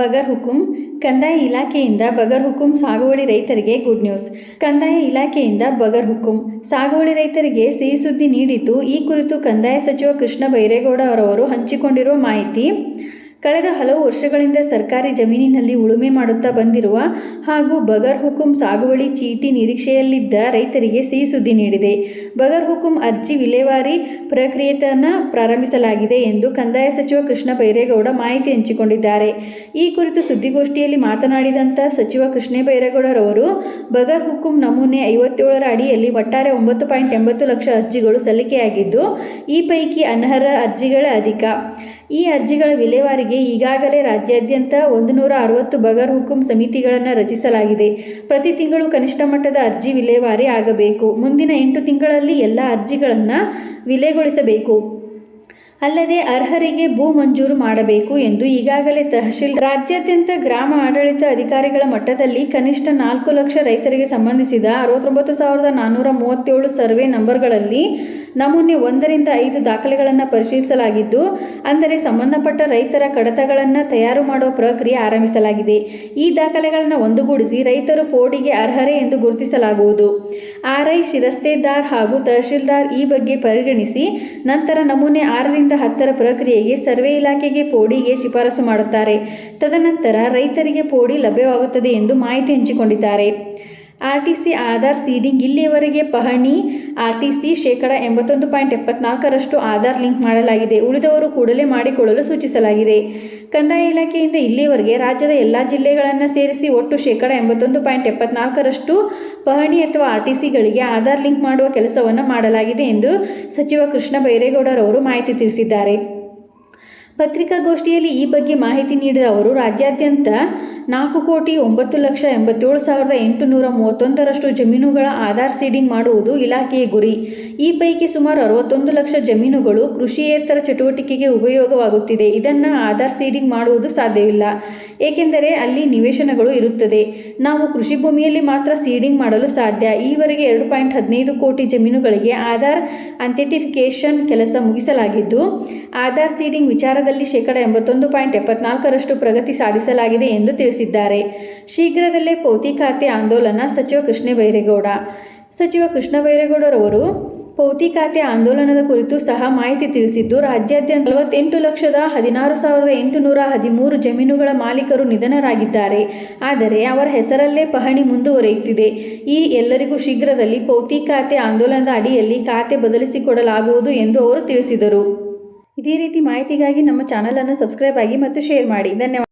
ಬಗರ್ ಹುಕುಂ, ಕಂದಾಯ ಇಲಾಖೆಯಿಂದ ಬಗರ್ ಹುಕುಂ, ಸಾಗುವಳಿ ರೈತರಿಗೆ ಗುಡ್ ನ್ಯೂಸ್. ಕಂದಾಯ ಇಲಾಖೆಯಿಂದ ಬಗರ್ ಹುಕುಂ, ಸಾಗುವಳಿ ರೈತರಿಗೆ ಸಿಹಿ ಸುದ್ದಿ ನೀಡಿದ್ದು, ಈ ಕುರಿತು ಕಂದಾಯ ಸಚಿವ ಕೃಷ್ಣ ಬೈರೇಗೌಡ ಅವರವರು ಹಂಚಿಕೊಂಡಿರುವ ಮಾಹಿತಿ ಕಳೆದ ಹಲವು ವರ್ಷಗಳಿಂದ ಸರ್ಕಾರಿ ಜಮೀನಿನಲ್ಲಿ ಉಳುಮೆ ಮಾಡುತ್ತಾ ಬಂದಿರುವ ಹಾಗೂ ಬಗರ್ ಹುಕುಂ ಸಾಗುವಳಿ ಚೀಟಿ ನಿರೀಕ್ಷೆಯಲ್ಲಿದ್ದ ರೈತರಿಗೆ ಸಿಹಿ ಸುದ್ದಿ ನೀಡಿದೆ. ಬಗರ್ ಹುಕುಂ ಅರ್ಜಿ ವಿಲೇವಾರಿ ಪ್ರಕ್ರಿಯೆಯನ್ನು ಪ್ರಾರಂಭಿಸಲಾಗಿದೆ ಎಂದು ಕಂದಾಯ ಸಚಿವ ಕೃಷ್ಣ ಬೈರೇಗೌಡ ಮಾಹಿತಿ ಹಂಚಿಕೊಂಡಿದ್ದಾರೆ. ಈ ಕುರಿತು ಸುದ್ದಿಗೋಷ್ಠಿಯಲ್ಲಿ ಮಾತನಾಡಿದಂಥ ಸಚಿವ ಕೃಷ್ಣ ಬೈರೇಗೌಡರವರು, ಬಗರ್ ಹುಕುಂ ನಮೂನೆ ಐವತ್ತೇಳರ ಅಡಿಯಲ್ಲಿ ಒಟ್ಟಾರೆ ಒಂಬತ್ತು ಪಾಯಿಂಟ್ ಎಂಬತ್ತು ಲಕ್ಷ ಅರ್ಜಿಗಳು ಸಲ್ಲಿಕೆಯಾಗಿದ್ದು, ಈ ಪೈಕಿ ಅನರ್ಹ ಅರ್ಜಿಗಳೇ ಅಧಿಕ. ಈ ಅರ್ಜಿಗಳ ವಿಲೇವಾರಿಗೆ ಈಗಾಗಲೇ ರಾಜ್ಯಾದ್ಯಂತ ಒಂದು ನೂರ ಅರವತ್ತು ಬಗರ್ ಹುಕುಂ ಸಮಿತಿಗಳನ್ನು ರಚಿಸಲಾಗಿದೆ. ಪ್ರತಿ ತಿಂಗಳು ಕನಿಷ್ಠ ಮಟ್ಟದ ಅರ್ಜಿ ವಿಲೇವಾರಿ ಆಗಬೇಕು. ಮುಂದಿನ ಎಂಟು ತಿಂಗಳಲ್ಲಿ ಎಲ್ಲ ಅರ್ಜಿಗಳನ್ನು ವಿಲೇಗೊಳಿಸಬೇಕು. ಅಲ್ಲದೆ ಅರ್ಹರಿಗೆ ಭೂ ಮಂಜೂರು ಮಾಡಬೇಕು ಎಂದು ಈಗಾಗಲೇ ತಹಶೀಲ್ ರಾಜ್ಯಾದ್ಯಂತ ಗ್ರಾಮ ಆಡಳಿತ ಅಧಿಕಾರಿಗಳ ಮಟ್ಟದಲ್ಲಿ ಕನಿಷ್ಠ ನಾಲ್ಕು ಲಕ್ಷ ರೈತರಿಗೆ ಸಂಬಂಧಿಸಿದ ಅರವತ್ತೊಂಬತ್ತು ಸಾವಿರದ ನಾನ್ನೂರ ಮೂವತ್ತೇಳು ಸರ್ವೆ ನಂಬರ್ಗಳಲ್ಲಿ ನಮೂನೆ ಒಂದರಿಂದ ಐದು ದಾಖಲೆಗಳನ್ನು ಪರಿಶೀಲಿಸಲಾಗಿದ್ದು, ಅಂದರೆ ಸಂಬಂಧಪಟ್ಟ ರೈತರ ಕಡತಗಳನ್ನು ತಯಾರು ಮಾಡುವ ಪ್ರಕ್ರಿಯೆ ಆರಂಭಿಸಲಾಗಿದೆ. ಈ ದಾಖಲೆಗಳನ್ನು ಒಂದುಗೂಡಿಸಿ ರೈತರು ಪೋಡಿಗೆ ಅರ್ಹರೇ ಎಂದು ಗುರುತಿಸಲಾಗುವುದು. ಆರ್ಐ ಶಿರಸ್ತೇದಾರ್ ಹಾಗೂ ತಹಶೀಲ್ದಾರ್ ಈ ಬಗ್ಗೆ ಪರಿಗಣಿಸಿ, ನಂತರ ನಮೂನೆ ಆರರಿಂದ ಹತ್ತರ ಪ್ರಕ್ರಿಯೆಗೆ ಸರ್ವೆ ಇಲಾಖೆಗೆ ಪೋಡಿಗೆ ಶಿಫಾರಸು ಮಾಡುತ್ತಾರೆ. ತದನಂತರ ರೈತರಿಗೆ ಪೋಡಿ ಲಭ್ಯವಾಗುತ್ತದೆ ಎಂದು ಮಾಹಿತಿ ಹಂಚಿಕೊಂಡಿದ್ದಾರೆ. ಆರ್ಟಿಸಿ ಆಧಾರ್ ಸೀಡಿಂಗ್ ಇಲ್ಲಿಯವರೆಗೆ ಪಹಣಿ ಆರ್ ಟಿ ಸಿ ಶೇಕಡ ಎಂಬತ್ತೊಂದು ಪಾಯಿಂಟ್ ಎಪ್ಪತ್ನಾಲ್ಕರಷ್ಟು ಆಧಾರ್ ಲಿಂಕ್ ಮಾಡಲಾಗಿದೆ. ಉಳಿದವರು ಕೂಡಲೇ ಮಾಡಿಕೊಳ್ಳಲು ಸೂಚಿಸಲಾಗಿದೆ. ಕಂದಾಯ ಇಲಾಖೆಯಿಂದ ಇಲ್ಲಿಯವರೆಗೆ ರಾಜ್ಯದ ಎಲ್ಲ ಜಿಲ್ಲೆಗಳನ್ನು ಸೇರಿಸಿ ಒಟ್ಟು ಶೇಕಡ ಎಂಬತ್ತೊಂದು ಪಾಯಿಂಟ್ ಎಪ್ಪತ್ನಾಲ್ಕರಷ್ಟು ಪಹಣಿ ಅಥವಾ ಆರ್ ಟಿ ಸಿಗಳಿಗೆ ಆಧಾರ್ ಲಿಂಕ್ ಮಾಡುವ ಕೆಲಸವನ್ನು ಮಾಡಲಾಗಿದೆ ಎಂದು ಸಚಿವ ಕೃಷ್ಣ ಬೈರೇಗೌಡರವರು ಮಾಹಿತಿ ತಿಳಿಸಿದ್ದಾರೆ. ಪತ್ರಿಕಾಗೋಷ್ಠಿಯಲ್ಲಿ ಈ ಬಗ್ಗೆ ಮಾಹಿತಿ ನೀಡಿದ ಅವರು, ರಾಜ್ಯಾದ್ಯಂತ ನಾಲ್ಕು ಕೋಟಿ ಒಂಬತ್ತು ಲಕ್ಷ ಎಂಬತ್ತೇಳು ಸಾವಿರದ ಎಂಟುನೂರ ಮೂವತ್ತೊಂದರಷ್ಟು ಜಮೀನುಗಳ ಆಧಾರ್ ಸೀಡಿಂಗ್ ಮಾಡುವುದು ಇಲಾಖೆಯ ಗುರಿ. ಈ ಪೈಕಿ ಸುಮಾರು ಅರವತ್ತೊಂದು ಲಕ್ಷ ಜಮೀನುಗಳು ಕೃಷಿಯೇತರ ಚಟುವಟಿಕೆಗೆ ಉಪಯೋಗವಾಗುತ್ತಿದೆ. ಇದನ್ನು ಆಧಾರ್ ಸೀಡಿಂಗ್ ಮಾಡುವುದು ಸಾಧ್ಯವಿಲ್ಲ. ಏಕೆಂದರೆ ಅಲ್ಲಿ ನಿವೇಶನಗಳು ಇರುತ್ತದೆ. ನಾವು ಕೃಷಿ ಭೂಮಿಯಲ್ಲಿ ಮಾತ್ರ ಸೀಡಿಂಗ್ ಮಾಡಲು ಸಾಧ್ಯ. ಈವರೆಗೆ ಎರಡು ಪಾಯಿಂಟ್ ಹದಿನೈದು ಕೋಟಿ ಜಮೀನುಗಳಿಗೆ ಆಧಾರ್ ಅಂಥೆಂಟಿಫಿಕೇಶನ್ ಕೆಲಸ ಮುಗಿಸಲಾಗಿದ್ದು, ಆಧಾರ್ ಸೀಡಿಂಗ್ ವಿಚಾರದಲ್ಲಿ ಶೇಕಡ ಎಂಬತ್ತೊಂದು ಪಾಯಿಂಟ್ ಎಪ್ಪತ್ನಾಲ್ಕರಷ್ಟು ಪ್ರಗತಿ ಸಾಧಿಸಲಾಗಿದೆ ಎಂದು ತಿಳಿಸಿದ್ದಾರೆ. ಶೀಘ್ರದಲ್ಲೇ ಪೌತಿ ಖಾತೆ ಆಂದೋಲನ ಸಚಿವ ಕೃಷ್ಣ ಬೈರೇಗೌಡ ಸಚಿವ ಕೃಷ್ಣ ಬೈರೇಗೌಡರವರು ಪೌತಿ ಖಾತೆ ಆಂದೋಲನದ ಕುರಿತು ಸಹ ಮಾಹಿತಿ ತಿಳಿಸಿದ್ದು, ರಾಜ್ಯಾದ್ಯಂತ ನಲವತ್ತೆಂಟು ಲಕ್ಷದ ಹದಿನಾರು ಸಾವಿರದ ಎಂಟುನೂರ ಹದಿಮೂರು ಜಮೀನುಗಳ ಮಾಲೀಕರು ನಿಧನರಾಗಿದ್ದಾರೆ. ಆದರೆ ಅವರ ಹೆಸರಲ್ಲೇ ಪಹಣಿ ಮುಂದುವರಿಯುತ್ತಿದೆ. ಈ ಎಲ್ಲರಿಗೂ ಶೀಘ್ರದಲ್ಲಿ ಪೌತಿ ಖಾತೆ ಆಂದೋಲನದ ಅಡಿಯಲ್ಲಿ ಖಾತೆ ಬದಲಿಸಿಕೊಡಲಾಗುವುದು ಎಂದು ಅವರು ತಿಳಿಸಿದರು. ಇದೇ ರೀತಿ ಮಾಹಿತಿಗಾಗಿ ನಮ್ಮ ಚಾನಲನ್ನು ಸಬ್ಸ್ಕ್ರೈಬ್ ಆಗಿ ಮತ್ತು ಶೇರ್ ಮಾಡಿ. ಧನ್ಯವಾದ.